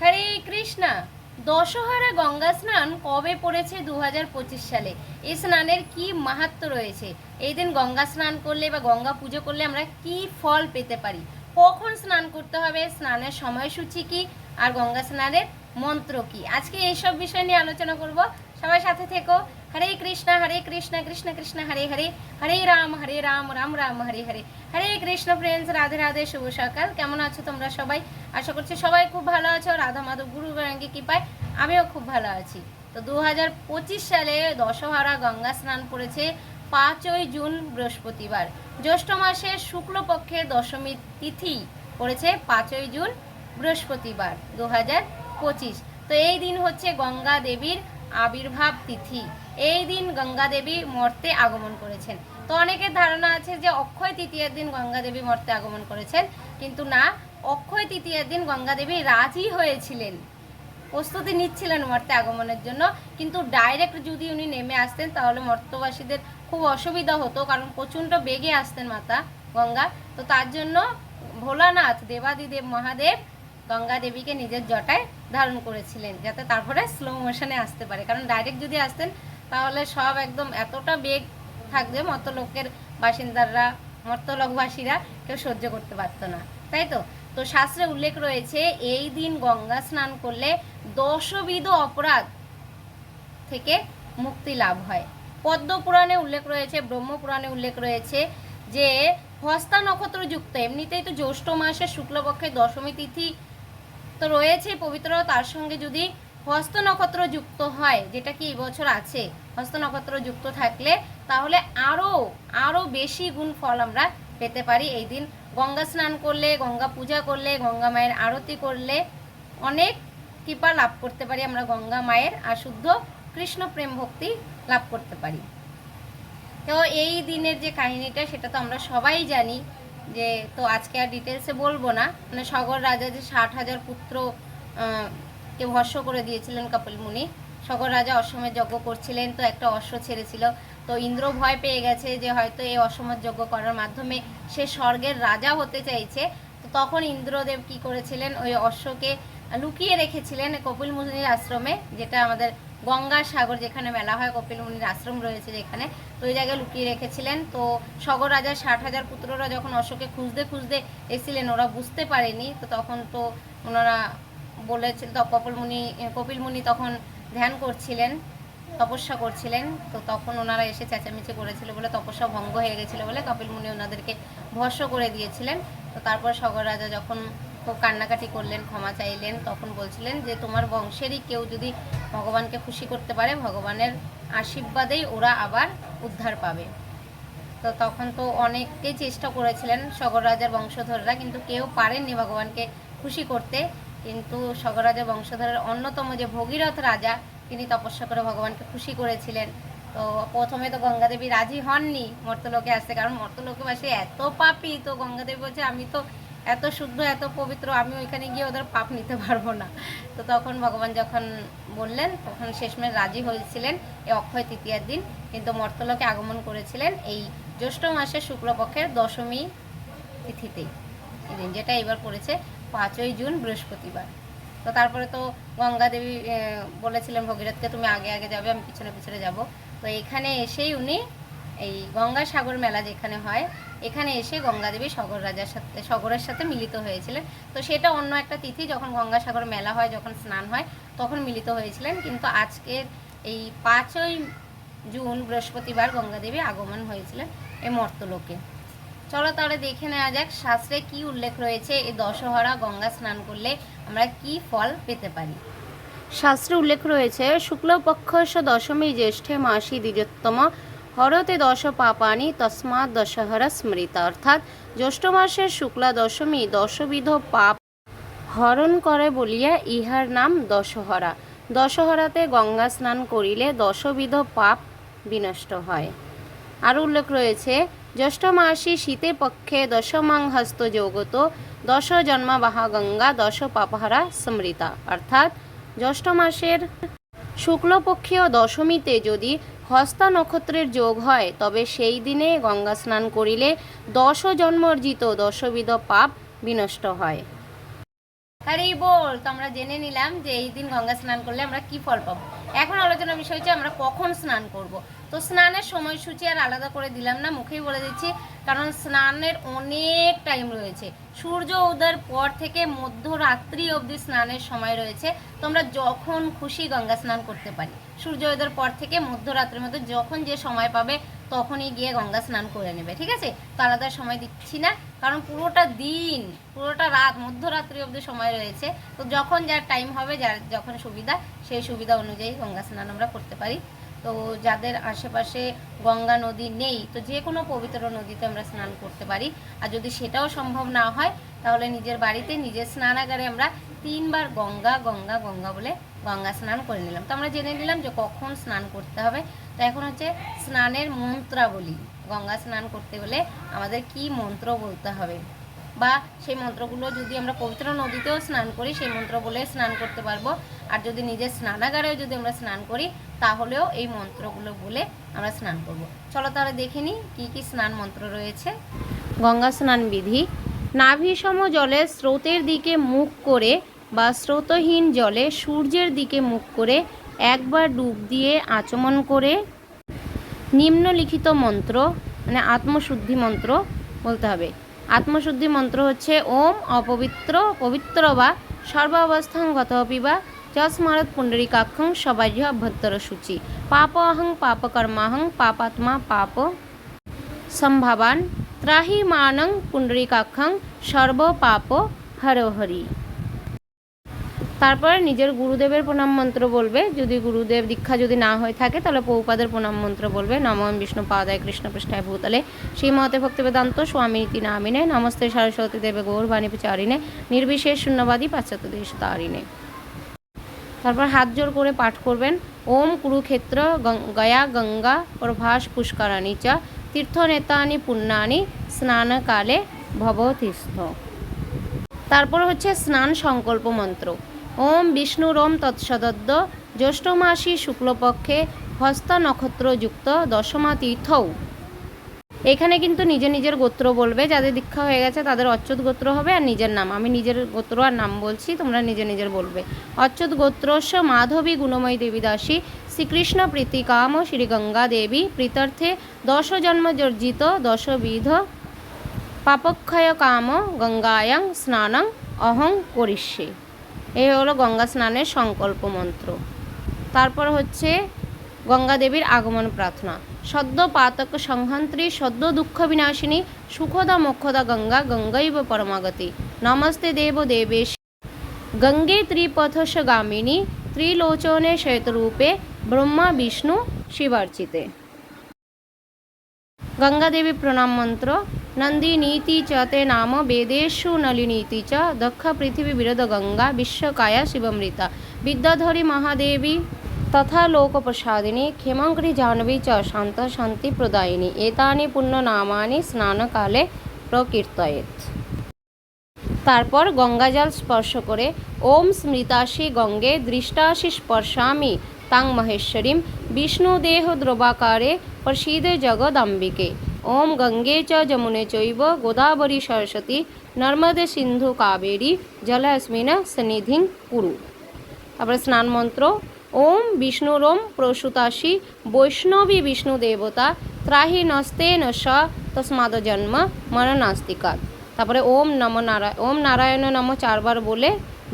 হরে কৃষ্ণা। দশহারা গঙ্গা স্নান কবে পড়েছে দু হাজার পঁচিশ সালে? এই স্নানের কি মাহাত্ম রয়েছে? এই দিন গঙ্গা স্নান করলে বা গঙ্গা পুজো করলে আমরা কি ফল পেতে পারি? কখন স্নান করতে হবে? স্নানের সময়সূচি কি? আর গঙ্গা স্নানের মন্ত্র কি? আজকে এইসব বিষয় নিয়ে আলোচনা করব। সবাই সাথে থেকো। হরে কৃষ্ণ হরে কৃষ্ণ কৃষ্ণ কৃষ্ণ, হরে হরে। হরে রাম হরে রাম রাম রাম, হরে হরে। হরে কৃষ্ণ ফ্রেন্ডস রাধে রাধে, শুভ সকাল। কেমন আছো তোমরা সবাই? আশা করছি সবাই খুব ভালো আছো। রাধা মাধব গুরু গঙ্গে কৃপায় আমিও খুব ভালো আছি। তো দু হাজার পঁচিশ সালে দশহরা গঙ্গা স্নান পড়েছে পাঁচই জুন, বৃহস্পতিবার। জ্যৈষ্ঠ মাসের শুক্লপক্ষের দশমী তিথি পড়েছে পাঁচই জুন, বৃহস্পতিবার দু তো এই দিন হচ্ছে গঙ্গা দেবীর আবির্ভাব তিথি। এই দিন গঙ্গা দেবী মর্তে আগমন করেছেন। তো অনেকের ধারণা আছে যে অক্ষয় তৃতীয়ার দিন গঙ্গা দেবী মর্তে আগমন করেছেন, কিন্তু না, অক্ষয় তৃতীয়ার দিন গঙ্গা দেবী রাজি হয়েছিলেন। প্রস্তুতি নিচ্ছিলেন মর্তে আগমনের জন্য, কিন্তু ডাইরেক্ট যদি উনি নেমে আসতেন, তাহলে মর্তবাসীদের খুব অসুবিধা হতো, কারণ প্রচণ্ড বেগে আসতেন মাতা গঙ্গা। তো তার জন্য ভোলানাথ, দেবাদিদেব, মহাদেব গঙ্গা দেবীকে নিজের জটায় ধারণ করেছিলেন, যাতে তারপরে স্লো মোশনে আসতে পারে। কারণ ডাইরেক্ট যদি আসতেন, তাহলে সব একদম এতটা বেগ থাকবে মর্তলোকের বাসিন্দারা মর্তলোকবাসীরা কেউ সহ্য করতে পারতো না। তাই তো? তো শাস্ত্রে উল্লেখ রয়েছে, এই দিন গঙ্গা স্নান করলে দশবিধ অপরাধ থেকে মুক্তি লাভ হয়। পদ্ম পুরাণে উল্লেখ রয়েছে, ব্রহ্ম পুরাণে উল্লেখ রয়েছে যে হস্তা নক্ষত্র যুক্ত এমনিতেই তো জ্যৈষ্ঠ মাসের শুক্লপক্ষের দশমী তিথি তো রয়েছে পবিত্র, তার সঙ্গে যদি হস্ত নক্ষত্র যুক্ত হয়, যেটা কি এবছর আছে, হস্ত নক্ষত্র যুক্ত থাকলে তাহলে আরও আরও বেশি গুণ ফল আমরা পেতে পারি। এই দিন গঙ্গা স্নান করলে, গঙ্গা পূজা করলে, গঙ্গা মায়ের আরতি করলে অনেক কৃপা লাভ করতে পারি আমরা গঙ্গা মায়ের, আর শুদ্ধ কৃষ্ণ প্রেম ভক্তি লাভ করতে পারি। তো এই দিনের যে কাহিনীটা, সেটা তো আমরা সবাই জানি। যে তো আজকে আর ডিটেলসে বলব না। মানে সগর রাজা যে ষাট হাজার পুত্র কে ভস্য করে দিয়েছিলেন কপিল মুনি, সগর রাজা অশ্বমের যজ্ঞ করছিলেন তো একটা অশ্ব ছেড়েছিল। তো ইন্দ্র ভয় পেয়ে গেছে যে হয়তো এই অশ্বমের যজ্ঞ করার মাধ্যমে সে স্বর্গের রাজা হতে চাইছে। তো তখন ইন্দ্রদেব কি করেছিলেন? ওই অশ্বকে লুকিয়ে রেখেছিলেন কপিল মুনির আশ্রমে, যেটা আমাদের গঙ্গা সাগর যেখানে মেলা হয় কপিল মুনির আশ্রম রয়েছে যেখানে। তো ওই জায়গায় লুকিয়ে রেখেছিলেন। তো সগর রাজার ষাট হাজার পুত্ররা যখন অশোকে খুঁজতে খুঁজতে এসেছিলেন, ওরা বুঝতে পারেনি। তো তখন তো ওনারা বলেছিল তো কপিল মুনি কপিল মুনি তখন ধ্যান করছিলেন, তপস্যা করছিলেন। তো তখন ওনারা এসে চেঁচামেচি করেছিল বলে তপস্যা ভঙ্গ হয়ে গেছিল বলে কপিল মুনি ওনাদেরকে ভস্য করে দিয়েছিলেন। তো তারপর সগর রাজা যখন কান্নাকাটি করলেন, ক্ষমা চাইলেন, তখন বলছিলেন যে তোমার বংশেরই কেউ যদি ভগবানকে খুশি করতে পারে, ভগবানের আশীর্বাদেই ওরা আবার উদ্ধার পাবে। তো তখন তো অনেকেই চেষ্টা করেছিলেন সগর রাজার বংশধররা, কিন্তু কেউ পারেননি ভগবানকে খুশি করতে। কিন্তু সগর রাজার বংশধরের অন্যতম যে ভগীরথ রাজা, তিনি তপস্যা করে ভগবানকে খুশি করেছিলেন। তো প্রথমে তো গঙ্গাদেবী রাজি হননি মর্তলোকে আসতে, কারণ মর্তলোকে বাসে এত পাপি, তো গঙ্গাদেবী বলছে, আমি তো এত শুদ্ধ, এত পবিত্র, আমি ওইখানে গিয়ে ওদের পাপ নিতে পারব না। তো তখন ভগবান যখন বললেন, তখন শেষমেশ রাজি হয়েছিলেন এই অক্ষয় তৃতীয়ার দিন। কিন্তু মর্তলোকে আগমন করেছিলেন এই জ্যৈষ্ঠ মাসের শুক্লপক্ষের দশমী তিথিতেই। এই দিন যেটা এবার পড়েছে, পাঁচই জুন, বৃহস্পতিবার। তো তারপরে তো গঙ্গা দেবী বলেছিলেন ভগীরথকে, তুমি আগে আগে যাবে, আমি পিছনে পিছনে যাব। তো এখানে এসেই উনি এই গঙ্গা সাগর মেলা যেখানে হয়, এখানে এসে গঙ্গা দেবী সগর রাজার সাথে, সগরের সাথে মিলিত হয়েছিলেন। তো সেটা অন্য একটা তিথি যখন গঙ্গা সাগর মেলা হয়, যখন স্নান হয়, তখন মিলিত হয়েছিলেন। কিন্তু আজকের এই পাঁচই জুন বৃহস্পতিবার গঙ্গা দেবী আগমন হয়েছিলেন এই মর্তলোকে। চলো তাহলে দেখে নেওয়া যাক, শাস্ত্রে কি উল্লেখ রয়েছে, এই দশহরা গঙ্গা স্নান করলে আমরা কি ফল পেতে পারি? শাস্ত্রে উল্লেখ রয়েছে শুক্লপক্ষ দশমী জ্যেষ্ঠে মাসি দ্বিজোত্তম হরতে দশ পাপানি তসমাৎ দশহরা স্মৃতা। অর্থাৎ জ্যৈষ্ঠ মাসের শুক্লা দশমী দশবিধ পাপ হরণ করে বলিয়া ইহার নাম দশহরা। দশহরাতে গঙ্গা স্নান করিলে দশবিধ পাপ বিনষ্ট হয়। আর উল্লেখ রয়েছে, জ্যৈষ্ঠ মাসি শীতে পক্ষে দশমাং হস্ত যৌগত দশ জন্মাবাহা গঙ্গা দশ পাপহারা স্মৃতা। অর্থাৎ জ্যৈষ্ঠ মাসের শুক্লপক্ষীয় দশমীতে যদি হস্তা নক্ষত্রের যোগ হয়, তবে সেই দিনে গঙ্গা স্নান করিলে দশ জন্মর্জিত দশবিধ পাপ বিনষ্ট হয়। আরে বল, তো আমরা জেনে নিলাম যে এই দিন গঙ্গা স্নান করলে আমরা কি ফল পাবো। এখন আলোচনা বিষয় হচ্ছে আমরা কখন স্নান করব। তো স্নানের সময়সূচি আর আলাদা করে দিলাম না, মুখেই বলে দিচ্ছি, কারণ স্নানের অনেক টাইম রয়েছে। সূর্য উদয়ের পর থেকে মধ্যরাত্রি অবধি স্নানের সময় রয়েছে। তোমরা যখন খুশি গঙ্গা স্নান করতে পারি। সূর্য উদয়ের পর থেকে মধ্যরাত্রির মধ্যে যখন যে সময় পাবে তখনই গিয়ে গঙ্গা স্নান করে নেবে, ঠিক আছে? তো আলাদা সময় দিচ্ছি না, কারণ পুরোটা দিন, পুরোটা রাত, মধ্যরাত্রি অবধি সময় রয়েছে। তো যখন যার টাইম হবে, যার যখন সুবিধা, সেই সুবিধা অনুযায়ী গঙ্গা স্নান আমরা করতে পারি। তো যাদের আশেপাশে গঙ্গা নদী নেই, তো যে কোনো পবিত্র নদীতে আমরা স্নান করতে পারি। আর যদি সেটাও সম্ভব না হয়, তাহলে নিজের বাড়িতে নিজের স্নানাগারে আমরা তিনবার গঙ্গা গঙ্গা গঙ্গা বলে গঙ্গা স্নান করে নিলাম। তো আমরা জেনে নিলাম যে কখন স্নান করতে হবে। তো এখন হচ্ছে স্নানের মন্ত্রাবলী, গঙ্গা স্নান করতে হলে আমাদের কি মন্ত্র বলতে হবে? বা সেই মন্ত্রগুলো যদি আমরা পবিত্র নদীতেও স্নান করি, সেই মন্ত্র বলে স্নান করতে পারব। আর যদি নিজের স্নানাগারেও যদি আমরা স্নান করি, তাহলেও এই মন্ত্রগুলো বলে আমরা স্নান করব। চলো তাহলে দেখে নিই কী কী স্নান মন্ত্র রয়েছে। গঙ্গা স্নান বিধি, নাভিসম জলে স্রোতের দিকে মুখ করে বা স্রোতহীন জলে সূর্যের দিকে মুখ করে একবার ডুব দিয়ে আচমন করে নিম্নলিখিত মন্ত্র মানে আত্মশুদ্ধি মন্ত্র বলতে হবে। আত্মশুদ্ধি মন্ত্র হচ্ছে ওম, অপবিত্র, পবিত্র বা সর্বাবস্থাং গতপি বা যস্মারত পুণ্ডরিকাক্ষং সবাই অভ্যন্তর সূচি। পাপ অহং পাপকর্মাহং পাপাত্মা পাপ সম্ভাবান ত্রাহি মানং পুণ্ডরিকাক্ষং সর্ব পাপ হরহরি। তারপরে নিজের গুরুদেবের প্রণাম মন্ত্র বলবে। যদি গুরুদেব দীক্ষা যদি না হয়ে থাকে, তাহলে পৌপাদের প্রণাম মন্ত্র বলবে। নম বিষ্ণু পাদায় কৃষ্ণ পৃষ্ঠায় ভূতলে। শ্রীমতে ভক্তি বেদান্ত স্বামী নীতি নামিনে নমস্তে সরস্বতী দেবে গৌরবাণী বিচারিণে। নির্বিশেষ শূন্যবাদী পাশ্চাত্য দেশ তারিণে। তারপর হাত জোর করে পাঠ করবেন। ওম কুরুক্ষেত্র গয়া গঙ্গা প্রভাস পুষ্করাণী চ। তীর্থনেতানি পুণ্যানি স্নানকালে ভবতীস্থ। তারপর হচ্ছে স্নান সংকল্প মন্ত্র। ওম বিষ্ণুরম তৎসদদ্য জ্যৈষ্ঠ মাসি শুক্লপক্ষে হস্ত নক্ষত্রযুক্ত দশমা তীর্থৌ এখানে কিন্তু নিজে নিজের গোত্র বলবে, যাদের দীক্ষা হয়ে গেছে তাদের অচ্যুত গোত্র হবে আর নিজের নাম। আমি নিজের গোত্র আর নাম বলছি, তোমরা নিজে নিজের বলবে। অচ্যুত গোত্রস্য মাধবী গুণময়ী দেবী দাসী শ্রীকৃষ্ণ প্রীতিকাম শ্রী গঙ্গা দেবী, প্রীতার্থে দশ জন্ম জর্জিত দশবিধ পাপক্ষয় কাম গঙ্গায়াং স্নানং অহং করিষ্যে। এই হলো গঙ্গা স্নানের সংকল্প মন্ত্র। তারপর হচ্ছে গঙ্গা দেবীর আগমন প্রার্থনা। সদ্য পাতক সংহন্ত্রী, সদ্য দুঃখ বিনাশিনী, সুখদা মোক্ষদা গঙ্গা, গঙ্গৈব পরমাগতি। নমস্তে দেব দেবেশ। গঙ্গে ত্রিপথস গামিনী, ত্রিলোচনে শ্বেতরূপে ব্রহ্মা বিষ্ণু শিবার্চিতে। গঙ্গা দেবী প্রণাম মন্ত্র। নন্দিনীতি চ নাম বেদেষু নলিনীতি চ দক্ষ পৃথিবী বিরদ গঙ্গা বিশ্বকায়া শিবমৃতা বিদ্যাধরী মহাদেবী তথা লোকপ্রসাদিনী ক্ষেমঙ্করী জাহ্নবী চ শান্ত শান্তি প্রদায়িনী এতানি পুণ্যনামানি স্নানকালে প্রকীর্তয়েত তারপর গঙ্গাজল স্পর্শ করে ওম স্মৃতাসি গঙ্গে দৃষ্টাসি স্পর্শামি তাং মহেশ্বরীম বিষ্ণুদেহ দ্রবাকারে প্রসীদে জগদম্বিকে। ওম গঙ্গে চ যমুনে চৈব গোদাবরী সরস্বতী নর্মদে সিন্ধু কাবেরী জলাস্মিন সন্নিধিং কুরু তারপরে স্নান মন্ত্র, ওম বিষ্ণুরোম প্রসূতাসি, বৈষ্ণবী বিষ্ণু দেবতা, ত্রাহি নস্তে নশ, তস্মাদ জন্ম মরণাস্তিকাত তারপরে ওম নম নারায়ণ ওম নারায়ণ নম চারবার বলে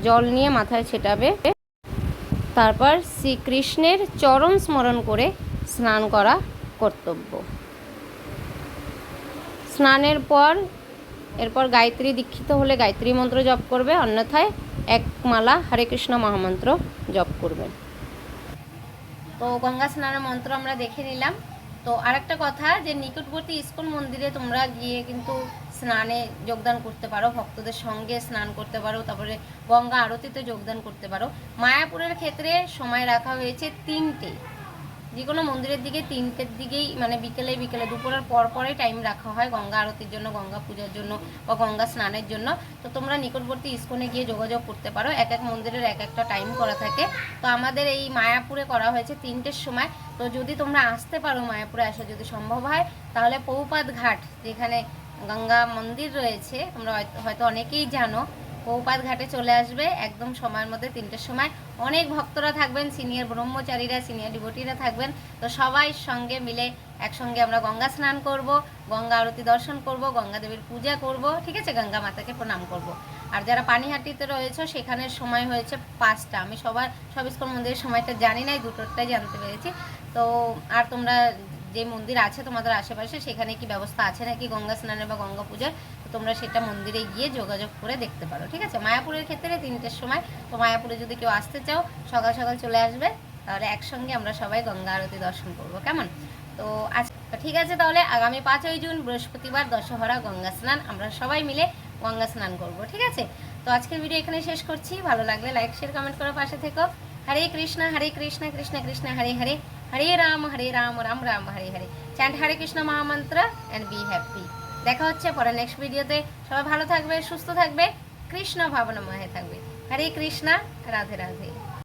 জল নিয়ে মাথায় ছেটাবে। তারপর শ্রীকৃষ্ণের চরণ স্মরণ করে স্নান করা কর্তব্য। স্নানের পর, এরপর গায়ত্রী দীক্ষিত হলে গায়ত্রী মন্ত্র জপ করবে, অন্যথায় এক মালা হরে কৃষ্ণ মহামন্ত্র জপ করবেন তো গঙ্গা স্নানের মন্ত্র আমরা দেখে নিলাম। তো আরেকটা কথা যে নিকটবর্তী ইস্কন মন্দিরে তোমরা গিয়ে কিন্তু স্নানে যোগদান করতে পারো, ভক্তদের সঙ্গে স্নান করতে পারো, তারপরে গঙ্গা আরতিতে যোগদান করতে পারো। মায়াপুরের ক্ষেত্রে সময় রাখা হয়েছে তিনটে। যে কোনো মন্দিরের দিকে তিনটের দিকেই মানে বিকেলে বিকেলে, দুপুরের পর পরে টাইম রাখা হয় গঙ্গা আরতির জন্য, গঙ্গা পূজার জন্য বা গঙ্গা স্নানের জন্য। তো তোমরা নিকটবর্তী ইস্কনে গিয়ে যোগাযোগ করতে পারো। এক এক মন্দিরের এক একটা টাইম করা থাকে। তো আমাদের এই মায়াপুরে করা হয়েছে তিনটের সময়। তো যদি তোমরা আসতে পারো মায়াপুরে আসা যদি সম্ভব হয়, তাহলে পৌপাত ঘাট যেখানে গঙ্গা মন্দির রয়েছে, তোমরা হয়তো অনেকেই জানো। কৌপাত ঘাটে চলে আসবে, একদম সময়ের মধ্যে তিনটের সময়। অনেক ভক্তরা থাকবেন, সিনিয়র ব্রহ্মচারীরা, সিনিয়র ডিভোটিরা থাকবেন। তো সবাই সঙ্গে মিলে একসঙ্গে আমরা গঙ্গা স্নান করব, গঙ্গা আরতি দর্শন করব, গঙ্গা দেবীর পূজা করব, ঠিক আছে? গঙ্গা মাতাকে প্রণাম করব। আর যারা পানিহাটিতে রয়েছে সেখানের সময় হয়েছে পাঁচটা। আমি সবার সব ইস্কন মন্দিরের সময়টা জানি নাই দুটোটাই জানতে পেরেছি। তো আর তোমরা যে মন্দির আছে তোমাদের আশেপাশে, সেখানে কি ব্যবস্থা আছে নাকি গঙ্গা স্নানের বা গঙ্গা পূজার? তোমরা সেটা মন্দিরে গিয়ে যোগাযোগ করে দেখতে পারো, ঠিক আছে? মায়াপুরের ক্ষেত্রে তিনটের সময়, তো মায়াপুরে যদি কেউ আসতে চাও, সকাল সকাল চলে আসবে, তাহলে একসঙ্গে আমরা সবাই গঙ্গা আরতি দর্শন করব, কেমন? তো আজ ঠিক আছে তাহলে, আগামী পাঁচই জুন, বৃহস্পতিবার দশহরা গঙ্গা স্নান, আমরা সবাই মিলে গঙ্গা স্নান করব, ঠিক আছে? তো আজকের ভিডিও এখানে শেষ করছি, ভালো লাগলে লাইক শেয়ার কমেন্ট করে পাশে থেকো। হরে কৃষ্ণ হরে কৃষ্ণ কৃষ্ণ কৃষ্ণ, হরে হরে হরে রাম হরে রাম রাম রাম, হরে হরে। চ্যান্ট হরে কৃষ্ণ মহামন্ত্র অ্যান্ড বি হ্যাপি দেখা হচ্ছে পরে নেক্সট ভিডিওতে সবাই ভালো থাকবে, সুস্থ থাকবে। কৃষ্ণ ভাবনাময় থাকবে। হরে কৃষ্ণা, রাধে রাধে।